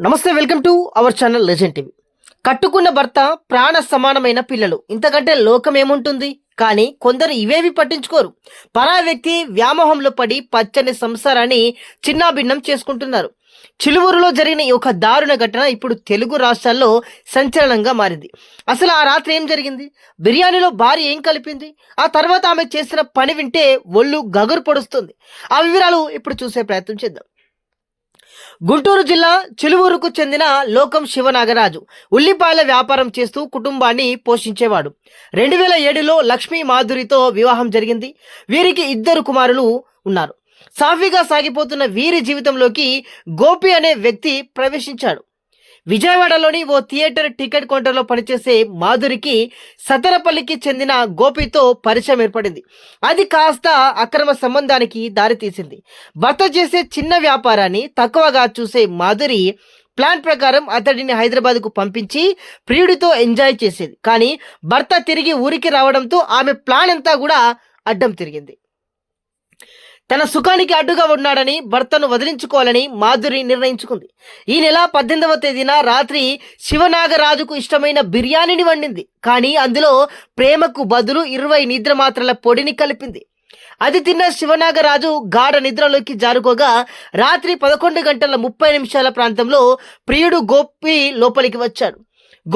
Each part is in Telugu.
నమస్తే welcome to our channel legend TV. కట్టుకున్న భర్త ప్రాణ సమానమైన పిల్లలు. ఇంతకంటే లోకం ఏముంటుంది? కానీ కొందరు ఇవేవి పట్టించుకోరు. పరా వ్యక్తి వ్యామోహంలో పడి పచ్చని సంసారాన్ని చిన్నాభిన్నం చేసుకుంటున్నారు. చిలువూరులో జరిగిన ఒక దారుణ ఘటన ఇప్పుడు తెలుగు రాష్ట్రాల్లో సంచలనంగా మారింది. అసలు ఆ రాత్రి ఏం జరిగింది? బిర్యానీలో భార్య ఏం కలిపింది? ఆ తర్వాత ఆమె చేసిన పని వింటే ఒళ్ళు గగురు పొడుస్తుంది. ఆ వివరాలు ఇప్పుడు చూసే ప్రయత్నం చేద్దాం. గుంటూరు జిల్లా చిలువూరుకు చెందిన లోకం శివనాగరాజు ఉల్లిపాయల వ్యాపారం చేస్తూ కుటుంబాన్ని పోషించేవాడు. రెండు వేల ఏడులో లక్ష్మీ మాధురితో వివాహం జరిగింది. వీరికి ఇద్దరు కుమారులు ఉన్నారు. సాఫీగా సాగిపోతున్న వీరి జీవితంలోకి గోపి అనే వ్యక్తి ప్రవేశించాడు. విజయవాడలోని ఓ థియేటర్ టికెట్ కౌంటర్లో పనిచేసే మాధురికి సతరపల్లికి చెందిన గోపితో పరిచయం ఏర్పడింది. అది కాస్త అక్రమ సంబంధానికి దారితీసింది భర్త చేసే చిన్న వ్యాపారాన్ని తక్కువగా చూసే మాధురి ప్లాన్ ప్రకారం అతడిని హైదరాబాద్కు పంపించి ప్రియుడితో ఎంజాయ్ చేసేది. కానీ భర్త తిరిగి ఊరికి రావడంతో ఆమె ప్లాన్ అంతా కూడా అడ్డం తిరిగింది. తన సుఖానికి అడ్డుగా ఉన్నాడని భర్తను వదిలించుకోవాలని మాధురి నిర్ణయించుకుంది. ఈ నెల పద్దెనిమిదవ తేదీన రాత్రి శివనాగరాజుకు ఇష్టమైన బిర్యానీని వండింది. కానీ అందులో ప్రేమకు బదులు ఇరవై నిద్ర మాత్రల పొడిని కలిపింది. అది తిన్న శివనాగరాజు గాఢ నిద్రలోకి జారుకోగా రాత్రి పదకొండు గంటల ముప్పై నిమిషాల ప్రాంతంలో ప్రియుడు గోపి లోపలికి వచ్చాడు.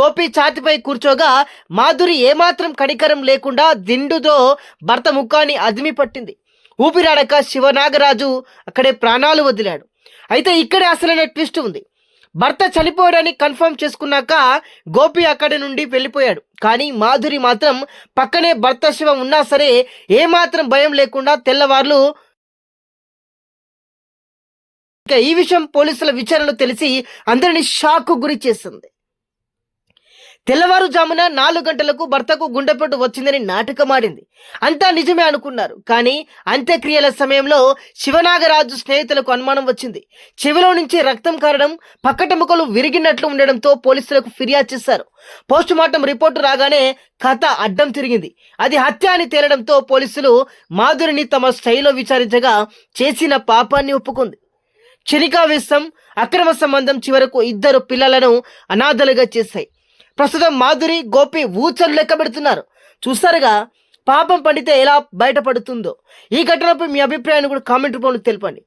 గోపి ఛాతిపై కూర్చోగా మాధురి ఏమాత్రం కనికరం లేకుండా దిండుతో భర్త ముఖాన్ని అదిమి పట్టింది. ఊపిరాడక శివనాగరాజు అక్కడే ప్రాణాలు వదిలాడు. అయితే ఇక్కడే అసలైన ట్విస్ట్ ఉంది. భర్త చనిపోయాడని కన్ఫర్మ్ చేసుకున్నాక గోపి అక్కడి నుండి వెళ్ళిపోయాడు. కానీ మాధురి మాత్రం పక్కనే భర్త శివం ఉన్నా సరే ఏమాత్రం భయం లేకుండా తెల్లవార్లు ఇక ఈ విషయం పోలీసుల విచారణలో తెలిసి అందరిని షాక్ గురి చేసింది తెల్లవారుజామున నాలుగు గంటలకు భర్తకు గుండెపోటు వచ్చిందని నాటకమాడింది. అంతా నిజమే అనుకున్నారు. కానీ అంత్యక్రియల సమయంలో శివనాగరాజు స్నేహితులకు అనుమానం వచ్చింది. చెవిలో నుంచి రక్తం కారడం పక్కటెముకలు విరిగినట్లు ఉండడంతో పోలీసులకు ఫిర్యాదు చేశారు. పోస్ట్ మార్టం రిపోర్టు రాగానే కథ అడ్డం తిరిగింది. అది హత్య అని తేలడంతో పోలీసులు మాధురిని తమ స్థాయిలో విచారించగా చేసిన పాపాన్ని ఒప్పుకుంది. క్షణికావేశం అక్రమ సంబంధం చివరకు ఇద్దరు పిల్లలను అనాథలుగా చేశాయి. ప్రస్తుతం మాధురి గోపి ఊచలు లెక్క పెడుతున్నారు. చూస్తారుగా పాపం పండితే ఎలా బయటపడుతుందో. ఈ ఘటనపై మీ అభిప్రాయాన్ని కూడా కామెంట్ రూపంలో తెలపండి.